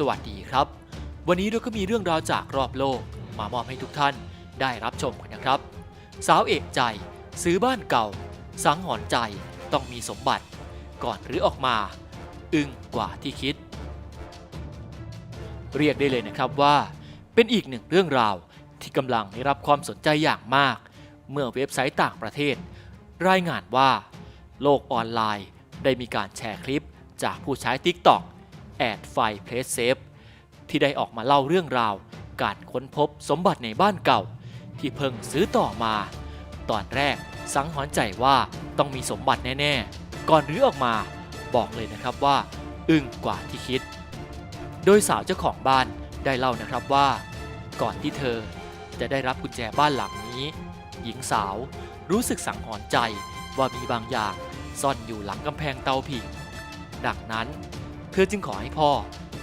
สวัสดีครับ วันนี้เราก็มีเรื่องราวจากรอบโลกมามอบให้ทุกท่านได้รับชมกันนะครับ สาวเอกใจ ซื้อบ้านเก่า สังหรณ์ใจต้องมีสมบัติ ก่อนหรือออกมา อึ้งกว่าที่คิด เรียกได้เลยนะครับว่า เป็นอีกหนึ่งเรื่องราวที่กำลังได้รับความสนใจอย่างมาก เมื่อเว็บไซต์ต่างประเทศ รายงานว่า โลกออนไลน์ได้มีการแชร์คลิปจากผู้ใช้ TikTok แอดไฟเพลสเซฟที่ได้ออกมาเล่าเรื่องราว การค้นพบสมบัติในบ้านเก่า ที่เพิ่งซื้อต่อมา ตอนแรกสังหรณ์ใจว่าต้องมีสมบัติแน่ ๆ ก่อนรื้อออกมาบอกเลยนะครับว่า อึ้งกว่าที่คิด โดยสาวเจ้าของบ้านได้เล่านะครับว่า ก่อนที่เธอจะได้รับกุญแจบ้านหลังนี้ หญิงสาวรู้สึกสังหรณ์ใจว่ามีบางอย่างซ่อนอยู่หลังกำแพงเตาผิง ดังนั้น เธอจึงขอให้พ่อ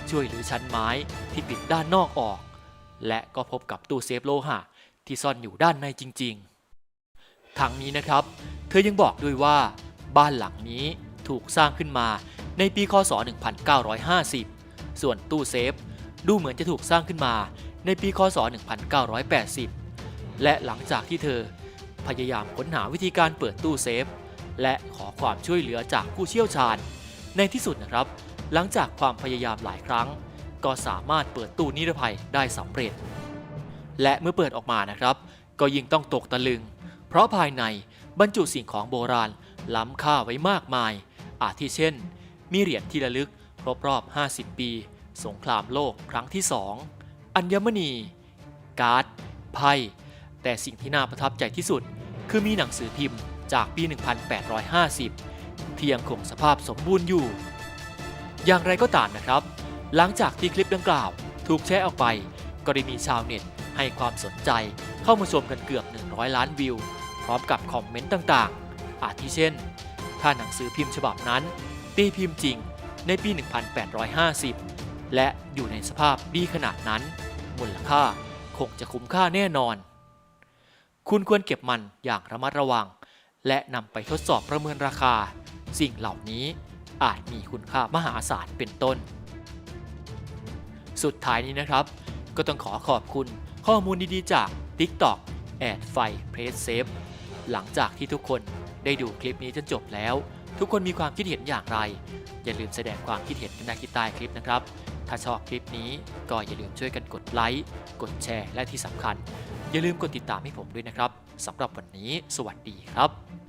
ช่วยรื้อชั้นไม้ที่ปิดด้านนอกออก และก็พบกับตู้เซฟโลหะที่ซ่อนอยู่ด้านในจริงๆทั้งนี้นะครับ เธอยังบอกด้วยว่า บ้านหลังนี้ถูกสร้างขึ้นมาในปีคศ 1950 ส่วนตู้เซฟดูเหมือนจะถูกสร้างขึ้นมาในปีคศ 1980 และหลังจากที่เธอพยายามค้นหาวิธีการเปิดตู้เซฟ และขอความช่วยเหลือจากผู้เชี่ยวชาญ ในที่สุดนะครับ หลังจากความพยายามหลายครั้ง ก็สามารถเปิดตู้นิรภัยได้สำเร็จ และเมื่อเปิดออกมานะครับ ก็ยิ่งต้องตกตะลึง เพราะภายในบรรจุสิ่งของโบราณล้ำค่าไว้มากมาย อาทิเช่น มีเหรียญที่ระลึกครบรอบ 50 ปี สงครามโลกครั้งที่2อัญมณี การ์ด ไพ่ แต่สิ่งที่น่าประทับใจที่สุด คือมีหนังสือพิมพ์จากปี 1850 ที่ยังคงสภาพสมบูรณ์อยู่ อย่างไรก็ตามนะครับ หลังจากที่คลิปดังกล่าว ถูกแชร์ออกไป ก็ได้มีชาวเน็ตให้ความสนใจเข้ามาชมกันเกือบ 100 ล้านวิว พร้อมกับคอมเมนต์ต่างๆ อาทิเช่น ถ้าหนังสือพิมพ์ฉบับนั้น ตีพิมพ์จริงในปี 1850 และอยู่ในสภาพดีขนาดนั้น มูลค่าคงจะคุ้มค่าแน่นอน คุณควรเก็บมันอย่างระมัดระวัง และนำไปทดสอบประเมินราคา สิ่งเหล่านี้ อาจมีคุณค่ามหาศาลเป็นต้น สุดท้ายนี้นะครับ ก็ต้องขอขอบคุณข้อมูลดีๆจาก TikTok แอดไฟเพรสเซฟหลังจากที่ทุกคนได้ดูคลิปนี้จนจบแล้ว ทุกคนมีความคิดเห็นอย่างไร อย่าลืมแสดงความคิดเห็นกันในที่ใต้คลิปนะครับ ถ้าชอบคลิปนี้ก็อย่าลืมช่วยกันกดไลค์กดแชร์และที่สำคัญ อย่าลืมกดติดตามให้ผมด้วยนะครับสำหรับวันนี้ สวัสดีครับ